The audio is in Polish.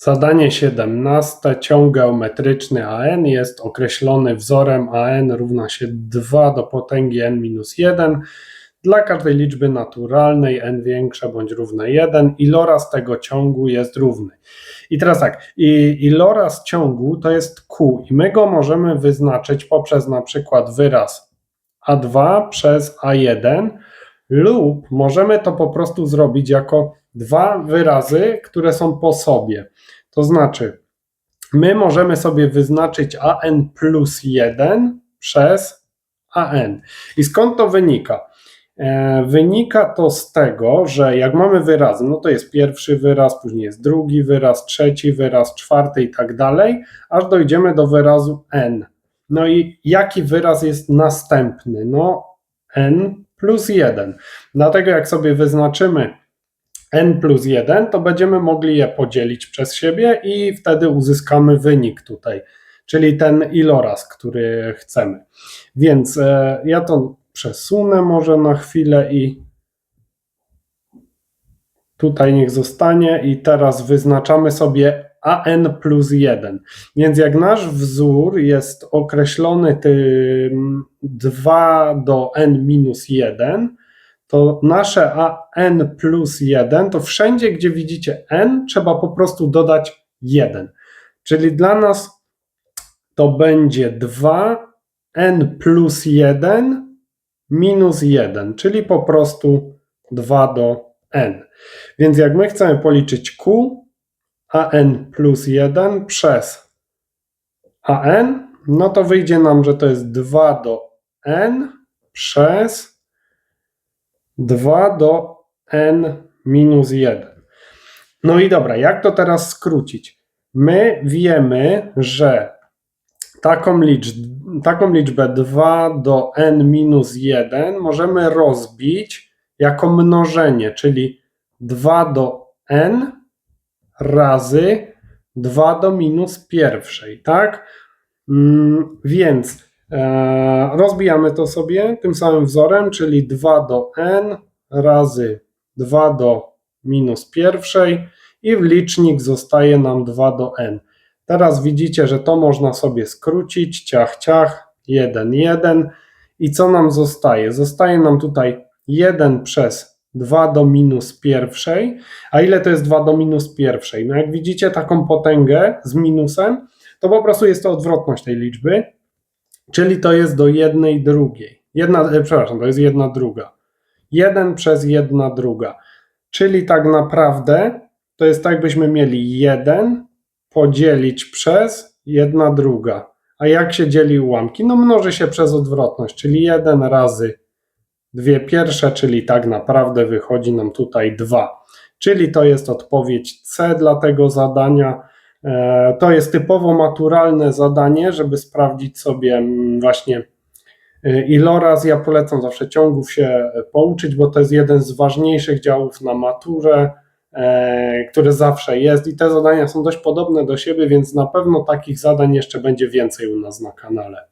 Zadanie 17. Ciąg geometryczny AN jest określony wzorem AN równa się 2 do potęgi n minus 1 dla każdej liczby naturalnej n większa bądź równa 1. Iloraz tego ciągu jest równy. I teraz tak, i iloraz ciągu to jest Q i my go możemy wyznaczyć poprzez na przykład wyraz A2 przez A1 lub możemy to po prostu zrobić jako dwa wyrazy, które są po sobie. To znaczy, my możemy sobie wyznaczyć an plus 1 przez an. I skąd to wynika? E, wynika to z tego, że jak mamy wyrazy, no to jest pierwszy wyraz, później jest drugi wyraz, trzeci wyraz, czwarty i tak dalej, aż dojdziemy do wyrazu n. No i jaki wyraz jest następny? No n plus 1. Dlatego jak sobie wyznaczymy n plus 1, to będziemy mogli je podzielić przez siebie i wtedy uzyskamy wynik tutaj, czyli ten iloraz, który chcemy. Więc e, ja to przesunę może na chwilę i tutaj niech zostanie i teraz wyznaczamy sobie an plus 1. Więc jak nasz wzór jest określony tym 2 do n minus 1, to nasze an plus 1, to wszędzie, gdzie widzicie n, trzeba po prostu dodać 1. Czyli dla nas to będzie 2 n plus 1 minus 1, czyli po prostu 2 do n. Więc jak my chcemy policzyć q, an plus 1 przez an, no to wyjdzie nam, że to jest 2 do n przez 2 do n minus 1. No i dobra, jak to teraz skrócić? My wiemy, że taką, licz, taką liczbę 2 do n minus 1 możemy rozbić jako mnożenie, czyli 2 do n razy 2 do minus pierwszej, tak? Mm, więc rozbijamy to sobie tym samym wzorem, czyli 2 do n razy 2 do minus pierwszej i w licznik zostaje nam 2 do n. Teraz widzicie, że to można sobie skrócić, ciach, ciach, 1, 1 i co nam zostaje? Zostaje nam tutaj 1 przez 2 do minus pierwszej, a ile to jest 2 do minus pierwszej? No jak widzicie taką potęgę z minusem, to po prostu jest to odwrotność tej liczby, Czyli to jest do jednej drugiej. Jedna, e, przepraszam, to jest jedna druga. Jeden przez jedna druga. Czyli tak naprawdę to jest tak, byśmy mieli jeden podzielić przez jedna druga. A jak się dzieli ułamki? No mnoży się przez odwrotność, czyli jeden razy dwie pierwsze, czyli tak naprawdę wychodzi nam tutaj dwa. Czyli to jest odpowiedź C dla tego zadania. E, to jest typowo maturalne zadanie, żeby sprawdzić sobie mm, właśnie e, iloraz. Ja polecam zawsze ciągów się pouczyć, bo to jest jeden z ważniejszych działów na maturę, e, który zawsze jest i te zadania są dość podobne do siebie, więc na pewno takich zadań jeszcze będzie więcej u nas na kanale.